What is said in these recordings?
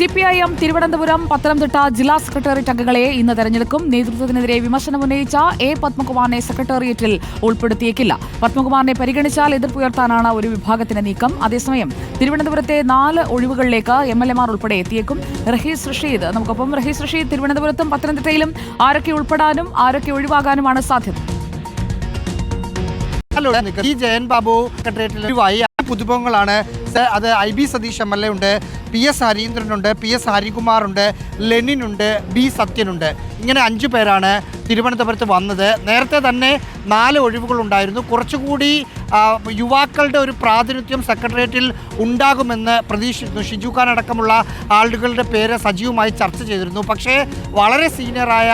C P I M Thiruvananthapuram Pathanamthitta ജില്ലാ secretariat അംഗങ്ങളെ ഇന്ന് തെരഞ്ഞെടുക്കും. നേതൃത്വത്തിനെതിരെ വിമർശനമുന്നയിച്ച എ. പത്മകുമാറിനെ സെക്രട്ടേറിയറ്റിൽ ഉൾപ്പെടുത്തിയേക്കില്ല. പത്മകുമാറിനെ പരിഗണിച്ചാൽ എതിർപ്പുയർത്താനാണ് ഒരു വിഭാഗത്തിന്റെ നീക്കം. അതേസമയം തിരുവനന്തപുരത്തെ നാല് ഒഴിവുകളിലേക്ക് എം എൽ എമാർ ഉൾപ്പെടെ എത്തിയേക്കും. റഹീസ് റഷീദ് നമുക്കൊപ്പം റഹീസ് റഷീദ് തിരുവനന്തപുരത്തും പത്തനംതിട്ടയിലും ആരൊക്കെ ഉൾപ്പെടാനും ആരൊക്കെ ഒഴിവാകാനുമാണ് സാധ്യത. ഹലോ ജയൻ ബാബു സെക്രട്ടേറിയറ്റിൽ പുതുമുഖങ്ങളാണ്. അത് I B Satheesh M L A ഉണ്ട് പി എസ് ഹരീന്ദ്രനുണ്ട് പി എസ് ഹരികുമാറുണ്ട് ലെനിനുണ്ട് ബി സത്യനുണ്ട്. ഇങ്ങനെ അഞ്ച് പേരാണ് തിരുവനന്തപുരത്ത് വന്നത്. നേരത്തെ തന്നെ നാല് ഒഴിവുകളുണ്ടായിരുന്നു. കുറച്ചുകൂടി യുവാക്കളുടെ ഒരു പ്രാതിനിധ്യം സെക്രട്ടേറിയറ്റിൽ ഉണ്ടാകുമെന്ന് പ്രതീക്ഷിക്കുന്നു. ഷിജു ഖാൻ അടക്കമുള്ള ആളുകളുടെ പേര് സജീവമായി ചർച്ച ചെയ്തിരുന്നു. പക്ഷേ വളരെ സീനിയറായ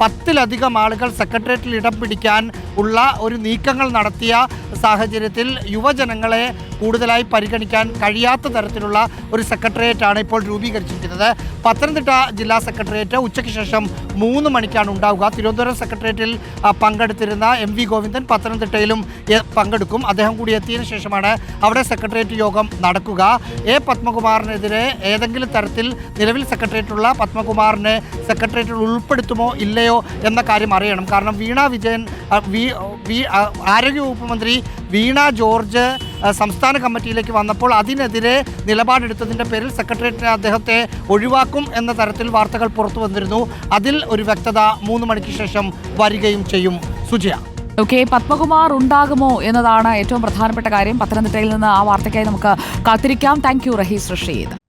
പത്തിലധികം ആളുകൾ സെക്രട്ടേറിയറ്റിൽ ഇടം പിടിക്കാൻ ഉള്ള ഒരു നീക്കങ്ങൾ നടത്തിയ സാഹചര്യത്തിൽ യുവജനങ്ങളെ കൂടുതലായി പരിഗണിക്കാൻ കഴിയാത്ത തരത്തിലുള്ള ഒരു സെക്രട്ടേറിയറ്റാണ് ഇപ്പോൾ രൂപീകരിച്ചിരിക്കുന്നത്. പത്തനംതിട്ട ജില്ലാ സെക്രട്ടേറിയറ്റ് ഉച്ചയ്ക്ക് ശേഷം മൂന്ന് മണിക്കാണ് ഉണ്ടാവുക. തിരുവനന്തപുരം സെക്രട്ടേറിയറ്റിൽ പങ്കെടുത്തിരുന്ന എം വി ഗോവിന്ദൻ പത്തനംതിട്ടയിലും പങ്കെടുക്കും. അദ്ദേഹം കൂടി എത്തിയതിനു ശേഷമാണ് അവിടെ സെക്രട്ടേറിയറ്റ് യോഗം നടക്കുക. എ പത്മകുമാറിനെതിരെ ഏതെങ്കിലും തരത്തിൽ നിലവിൽ സെക്രട്ടേറിയറ്റുള്ള പത്മകുമാറിനെ സെക്രട്ടേറിയറ്റിൽ ഉൾപ്പെടുത്തുമോ ഇല്ലയോ എന്ന കാര്യം അറിയണം. കാരണം വീണ വിജയൻ വി- ആരോഗ്യവകുപ്പ് മന്ത്രി വീണ ജോർജ് സംസ്ഥാന കമ്മിറ്റിയിലേക്ക് വന്നപ്പോൾ അതിനെതിരെ നിലപാടെടുത്തതിന്റെ പേരിൽ സെക്രട്ടേറിയറ്റിനെ അദ്ദേഹത്തെ ഒഴിവാക്കും എന്ന തരത്തിൽ വാർത്തകൾ പുറത്തു വന്നിരുന്നു. അതിൽ ഒരു വ്യക്തത മൂന്ന് മണിക്ക് ശേഷം വരികയും ചെയ്യും. സുജയ. ഓക്കെ പത്മകുമാർ ഉണ്ടാകുമോ എന്നതാണ് ഏറ്റവും പ്രധാനപ്പെട്ട കാര്യം. പത്തനംതിട്ടയിൽ നിന്ന് ആ വാർത്തയ്ക്കായി നമുക്ക് കാത്തിരിക്കാം. Thank you Rahees Rasheed.